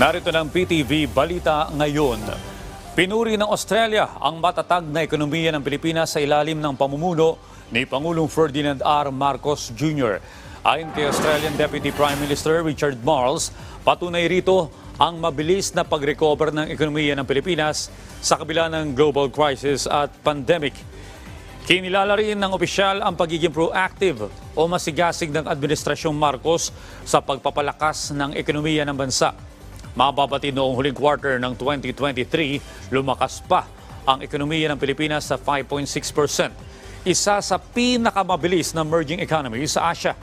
Narito ng PTV Balita ngayon. Pinuri ng Australia ang matatag na ekonomiya ng Pilipinas sa ilalim ng pamumuno ni Pangulong Ferdinand R. Marcos Jr. Ayon kay Australian Deputy Prime Minister Richard Marles, patunay rito ang mabilis na pag-recover ng ekonomiya ng Pilipinas sa kabila ng global crisis at pandemic. Kinilala rin ng opisyal ang pagiging proactive o masigasig ng Administrasyong Marcos sa pagpapalakas ng ekonomiya ng bansa. Mababati noong huling quarter ng 2023, lumakas pa ang ekonomiya ng Pilipinas sa 5.6%. Isa sa pinakamabilis na emerging economy sa Asia.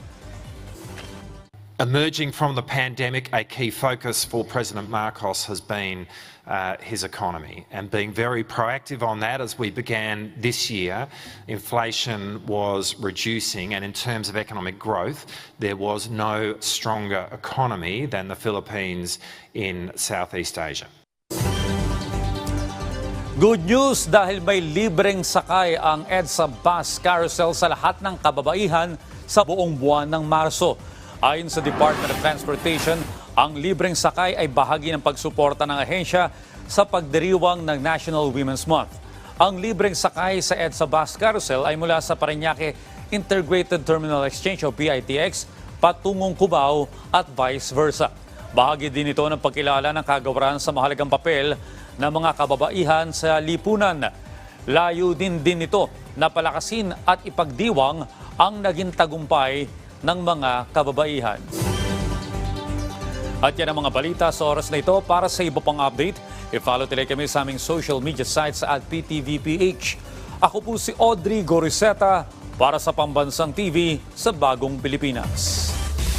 Emerging from the pandemic, a key focus for President Marcos has been uh, his economy and being very proactive on that as we began this year. Inflation was reducing, and in terms of economic growth, there was no stronger economy than the Philippines in Southeast Asia. Good news dahil may libreng sakay ang EDSA Bus Carousel sa lahat ng kababaihan sa buong buwan ng Marso. Ayon sa Department of Transportation, ang libreng sakay ay bahagi ng pagsuporta ng ahensya sa pagdiriwang ng National Women's Month. Ang libreng sakay sa EDSA Bus Carousel ay mula sa Parañaque Integrated Terminal Exchange o PITX patungong Cubao at vice versa. Bahagi din ito ng pagkilala ng kagawaran sa mahalagang papel ng mga kababaihan sa lipunan. Layo din din ito na palakasin at ipagdiwang ang naging tagumpay ng mga kababaihan. At yan ang mga balita sa oras na ito. Para sa iba pang update, i-follow tuloy kami sa aming social media sites at PTVPH. Ako po si Audrey Goriseta para sa Pambansang TV sa Bagong Pilipinas.